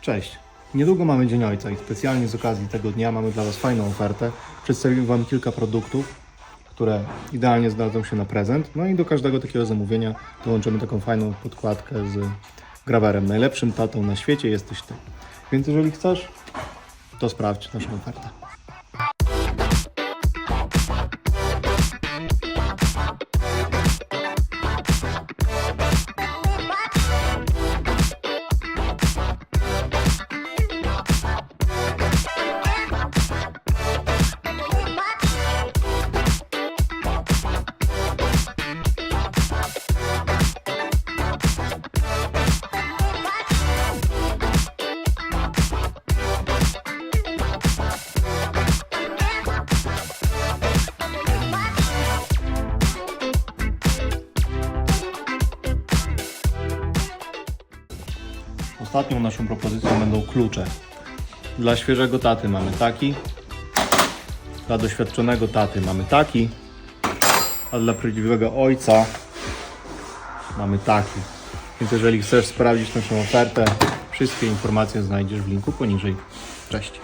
Cześć. Niedługo mamy Dzień Ojca i specjalnie z okazji tego dnia mamy dla Was fajną ofertę. Przedstawimy Wam kilka produktów, które idealnie zdadzą się na prezent. No i do każdego takiego zamówienia dołączymy taką fajną podkładkę z grawerem. Najlepszym tatą na świecie jesteś Ty. Więc jeżeli chcesz, to sprawdź naszą ofertę. Ostatnią naszą propozycją będą klucze. Dla świeżego taty mamy taki, dla doświadczonego taty mamy taki, a dla prawdziwego ojca mamy taki. Więc jeżeli chcesz sprawdzić naszą ofertę, wszystkie informacje znajdziesz w linku poniżej. Cześć.